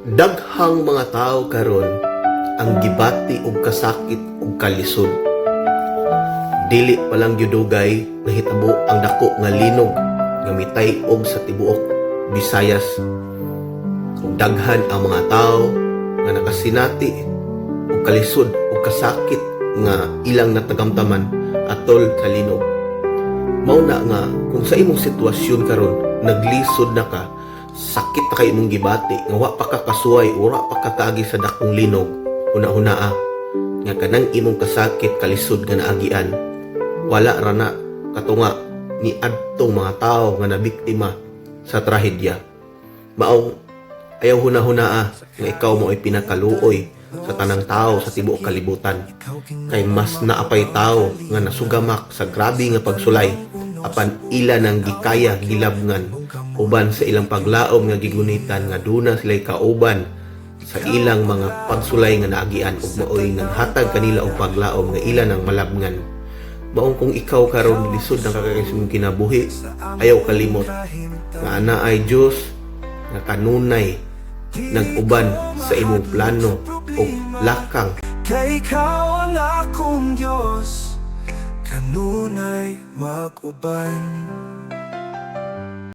Daghang mga tao karon ang gibati og kasakit ug kalisod. Dili pa lang yudugay nahitabo ang dako nga linog nga mitay og sa tibuok Visayas. Ug daghan ang mga tao nga nakasinati og kalisod ug kasakit nga ilang natagamtaman atol sa linog. Mao na nga kung sa imong sitwasyon karon naglisod na ka sakit na kay imong gibati nga wa pa ka kasuway ura pa ka sa dakong linog. Una-hunaa nga kanang imong kasakit kalisod nga naagian. Wala ra na katunga ni adtong mga tao nga nabiktima sa trahedya. Maong ayaw hunahunaa nga ikaw mo ay pinakaluoy sa tanang tao sa tibuok kalibutan. Kay mas naapay tao nga nasugamak sa grabe nga pagsulay apan ila nang gikaya gilabngan uban sa ilang paglaom nga gigunitan nga duna sila'y kauban sa ilang mga pagsulay nga naagian ug maoy nga hatag kanila og paglaom nga ila nang malabngan. Maong kung ikaw karon lisod ng kakakisimong kinabuhi ayaw kalimot nga ana ay Dios nga kanunay nag-uban sa imong plano o lakang. Kay ikaw ang akong Diyos Kanunay mag-uban